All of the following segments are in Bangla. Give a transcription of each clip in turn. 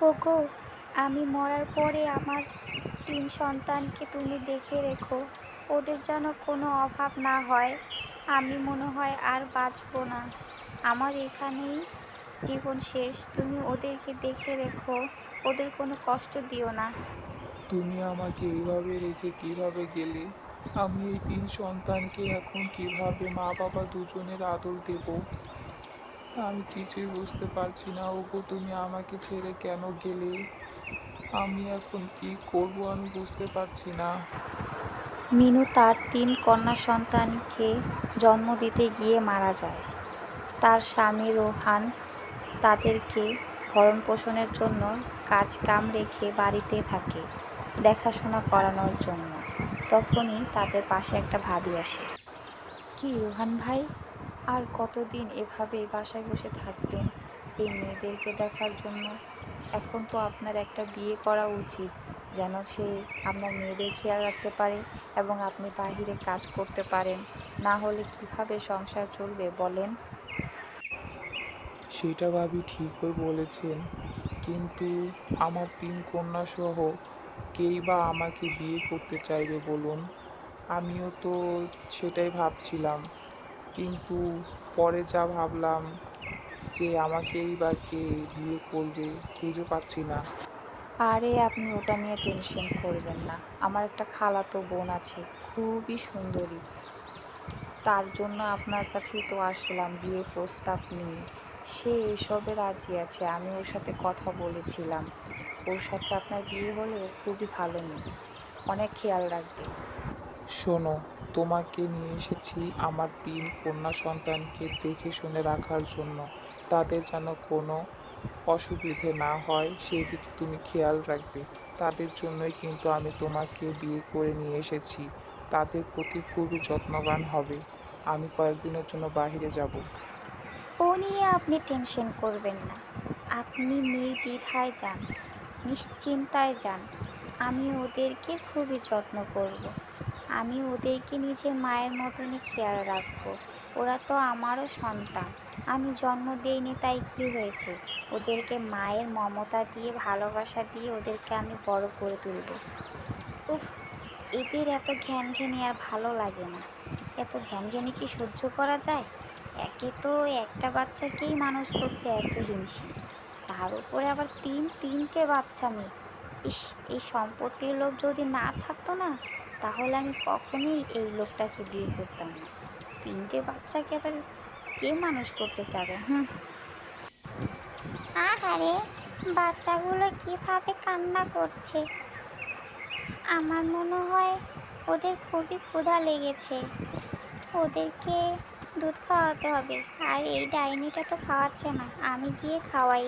ওগো, আমি মরার পরে আমার তিন সন্তানকে তুমি দেখে রেখো। ওদের যেন কোনো অভাব না হয়, আমি মনে হয় আর বাঁচবো না। আমার এখানেই জীবন শেষ, তুমি ওদেরকে দেখে রেখো, ওদের কোনো কষ্ট দিও না। তুমি আমাকে এইভাবে রেখে কীভাবে গেলে? আমি এই তিন সন্তানকে এখন কীভাবে মা বাবা দুজনের আদর দেব? আমি কিছুই বুঝতে পারছি না। ওগো তুমি আমাকে ছেড়ে কেন গেলে? আমি এখন কি করব আমি বুঝতে পারছি না। মিনু তার তিন কন্যা সন্তানকে জন্ম দিতে গিয়ে মারা যায়। তার স্বামী রোহান তাদেরকে ভরণ পোষণের জন্য কাজ কাম রেখে বাড়িতে থাকে দেখাশোনা করানোর জন্য। তখনই তাদের পাশে একটা ভাবি আসে। কি রোহান ভাই? আর কতদিন এভাবে বাসায় বসে থাকবেন এই মেয়েদেরকে দেখার জন্য? এখন তো আপনার একটা বিয়ে করা উচিত, যেন সে আপনার মেয়েদের খেয়াল রাখতে পারে এবং আপনি বাহিরে কাজ করতে পারেন। না হলে কীভাবে সংসার চলবে বলেন? সেটা ভাবি ঠিকই বলেছেন, কিন্তু আমার তিন কন্যা সহ কেই বা আমাকে বিয়ে করতে চাইবে বলুন? আমিও তো সেটাই ভাবছিলাম। কিন্তু পরে যা ভাবলাম যে আমাকেই বা কে বিয়ে করবে খুঁজে পাচ্ছি না। আরে আপনি ওটা নিয়ে টেনশন করবেন না। আমার একটা খালাতো বোন আছে খুবই সুন্দরী। তার জন্য আপনার কাছেই তো আসলাম বিয়ের প্রস্তাব নিয়ে। সে এসবে রাজি আছে আমি ওর সাথে কথা বলেছিলাম। ওর সাথে আপনার বিয়ে হলে খুবই ভালো মেয়ে অনেক খেয়াল রাখবে শোনো তোমাকে নিয়ে এসেছি আমার তিন কন্যা সন্তানকে দেখে শুনে রাখার জন্য। তাদের যেন কোনো অসুবিধে না হয় সেই দিকে তুমি খেয়াল রাখবে। তাদের জন্যই কিন্তু আমি তোমাকে বিয়ে করে নিয়ে এসেছি। তাদের প্রতি খুবই যত্নবান হবে। আমি কয়েকদিনের জন্য বাইরে যাব। ও নিয়ে আপনি টেনশন করবেন না। আপনি নির্দ্বিধায় যান, নিশ্চিন্তায় যান। আমি ওদেরকে খুবই যত্ন করব। আমি ওদেরকে নিজের মায়ের মতনই খেয়াল রাখব। ওরা তো আমারও সন্তান। আমি জন্ম দিইনি, তাই কি হয়েছে? ওদেরকে মায়ের মমতা দিয়ে, ভালোবাসা দিয়ে ওদেরকে আমি বড় করে তুলব। উফ, এদের এত ঘ্যান ঘ্যানি আর ভালো লাগে না। এত ঘ্যান ঘ্যানি কি সহ্য করা যায়? একে তো একটা বাচ্চাকেই মানুষ করতে এত হিমশিম। তার উপরে আবার তিন তিনটে বাচ্চা মেয়ে। ইস, এই সম্পত্তির লোভ যদি না থাকতো না তাহলে আমি কখনোই এই লোকটাকে বিয়ে করতাম না। তিনটে বাচ্চাকে আবার কে মানুষ করতে চাবে, হুম? আহারে, বাচ্চাগুলো কীভাবে কান্না করছে? আমার মনে হয় ওদের খুবই ক্ষুধা লেগেছে। ওদেরকে দুধ খাওয়াতে হবে। আর এই ডাইনিটা তো খাওয়াচ্ছে না, আমি গিয়ে খাওয়াই।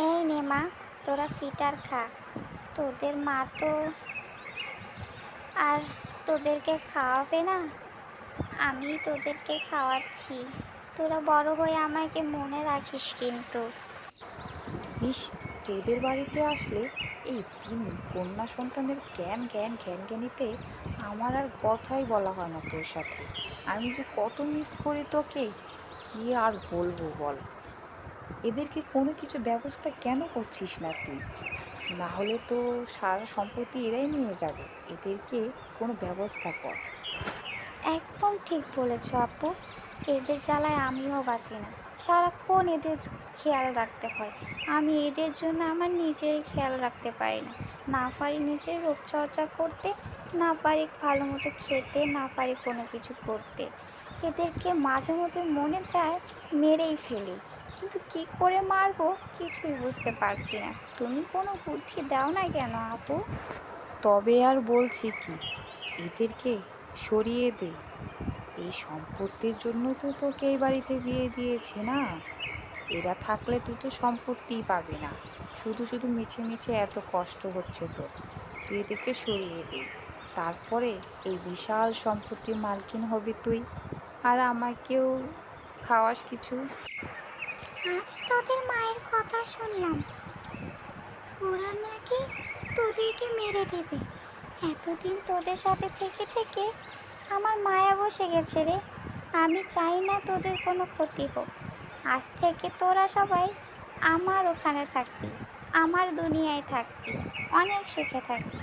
এই নে মা, তোরা ফিটার খা। তোদের মা তো আর তোদেরকে খাওয়াবে না? আমি তোদেরকে খাওয়াচ্ছি। তোরা বড় হয়ে আমাকে মনে রাখিস কিন্তু। ইস, তোদের বাড়িতে আসলে এই তিন কন্যা সন্তানের জ্ঞান জ্ঞান জ্ঞান, জ্ঞানিতে আমার আর কথাই বলা হয় না তোর সাথে। আমি যে কত মিস করি তোকে, কি আর বলব বল? এদেরকে কোনো কিছু ব্যবস্থা কেন করছিস না তুই? না হলে তো সারা সম্পত্তি এরাই নিয়ে যাবে। এদেরকে কোনো ব্যবস্থা কর। একদম ঠিক বলেছ আপু। এদের জ্বালায় আমিও বাঁচি না। সারাক্ষণ এদের খেয়াল রাখতে হয়। আমি এদের জন্য আমার নিজের খেয়াল রাখতে পারি না। না পারি নিজের রূপচর্চা করতে, না পারি ভালো মতো খেতে, না পারি কোনো কিছু করতে। এদেরকে মাঝে মধ্যে মনে চায় মেরেই ফেলি। কিন্তু কি করে মারবো কিছুই বুঝতে পারছি না। তুমি কোনো বুদ্ধি দাও না কেন আপু? তবে আর বলছি কি, এদেরকে সরিয়ে দে। এই সম্পত্তির জন্য তো তোকে এই বাড়িতে বিয়ে দিয়েছে না? এরা থাকলে তুই তো সম্পত্তিই পাবি না। শুধু শুধু মিছে মিছে এত কষ্ট হচ্ছে তো তুই এদেরকে সরিয়ে দে। তারপরে এই বিশাল সম্পত্তির মালকিন হবি তুই। আর আমাকেও খাওয়াস কিছু। আজ তোদের মায়ের কথা শুনলাম। ওরা নাকি তোদেরকে মেরে দেবে। এতদিন তোদের সাথে থেকে থেকে আমার মায়া বসে গেছে রে। আমি চাই না তোদের কোনো ক্ষতি হোক। আজ থেকে তোরা সবাই আমার ওখানে থাকবি, আমার দুনিয়ায় থাকতি অনেক সুখে থাকতি